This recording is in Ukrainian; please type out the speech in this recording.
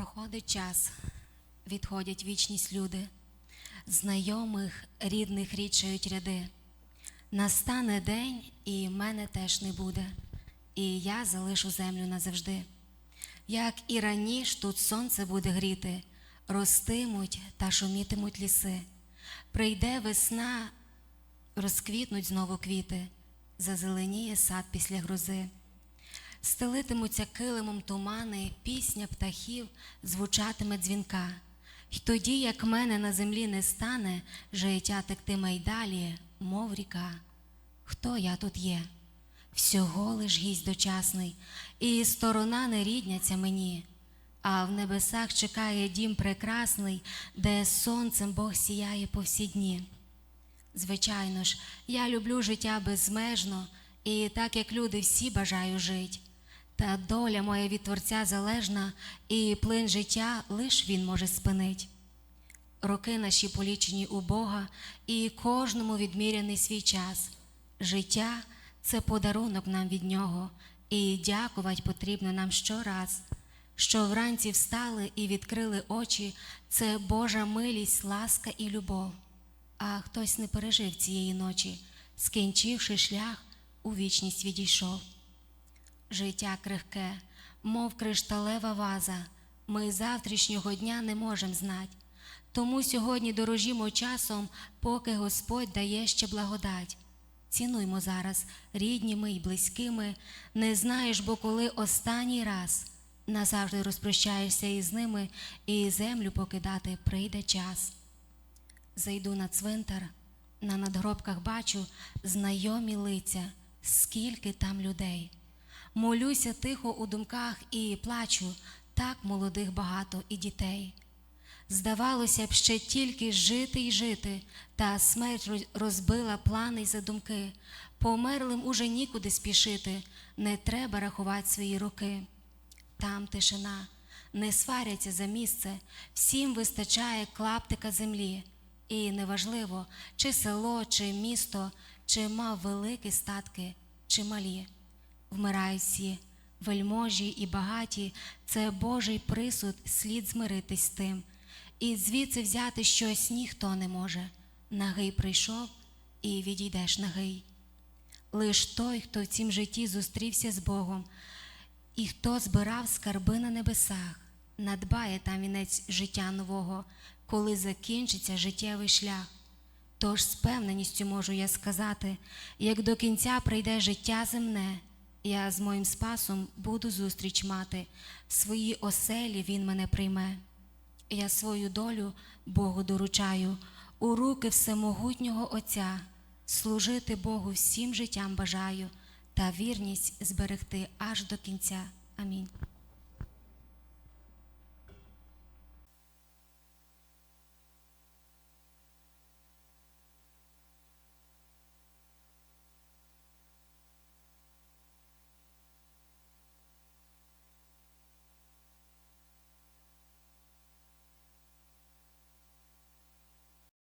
Проходить час, відходять вічність люди, знайомих, рідних рідшають ряди. Настане день, і мене теж не буде, і я залишу землю назавжди. Як і раніше тут сонце буде гріти, ростимуть та шумітимуть ліси. Прийде весна, розквітнуть знову квіти, зазеленіє сад після грози. Стелитимуться килимом тумани, пісня птахів звучатиме дзвінка. Й тоді, як мене на землі не стане, життя тектиме й далі, мов ріка. Хто я тут є? Всього лиш гість дочасний, і сторона не рідняться мені, а в небесах чекає дім прекрасний, де сонцем Бог сіяє по всі дні. Звичайно ж, я люблю життя безмежно, і так як люди всі бажаю жить. Та доля моя від Творця залежна, і плин життя лиш він може спинить. Роки наші полічені у Бога, і кожному відміряний свій час. Життя це подарунок нам від нього, і дякувати потрібно нам щораз. Що вранці встали і відкрили очі, це Божа милість, ласка і любов. А хтось не пережив цієї ночі, скінчивши шлях, у вічність відійшов. Життя крихке, мов кришталева ваза, ми завтрашнього дня не можемо знати. Тому сьогодні дорожімо часом, поки Господь дає ще благодать. Цінуймо зараз рідніми й близькими, не знаєш, бо коли останній раз назавжди розпрощаєшся із ними, і землю покидати прийде час. Зайду на цвинтар, на надгробках бачу знайомі лиця, скільки там людей. Молюся тихо у думках і плачу, так молодих багато і дітей. Здавалося б, ще тільки жити й жити, та смерть розбила плани й задумки. Померлим уже нікуди спішити, не треба рахувати свої роки. Там тишина, не сваряться за місце, всім вистачає клаптика землі. І неважливо, чи село, чи місто, чи мав великі статки, чи малі. Вмирають всі, вельможі і багаті, це Божий присуд, слід змиритись з тим. І звідси взяти щось ніхто не може. Нагий прийшов і відійдеш нагий. Лиш той, хто в цім житті зустрівся з Богом, і хто збирав скарби на небесах, надбає там вінець життя нового, коли закінчиться життєвий шлях. Тож з певненістю можу я сказати, як до кінця прийде життя земне, я з моїм спасом буду зустріч мати, в своїй оселі він мене прийме. Я свою долю Богу доручаю, у руки всемогутнього Отця, служити Богу всім життям бажаю та вірність зберегти аж до кінця. Амінь.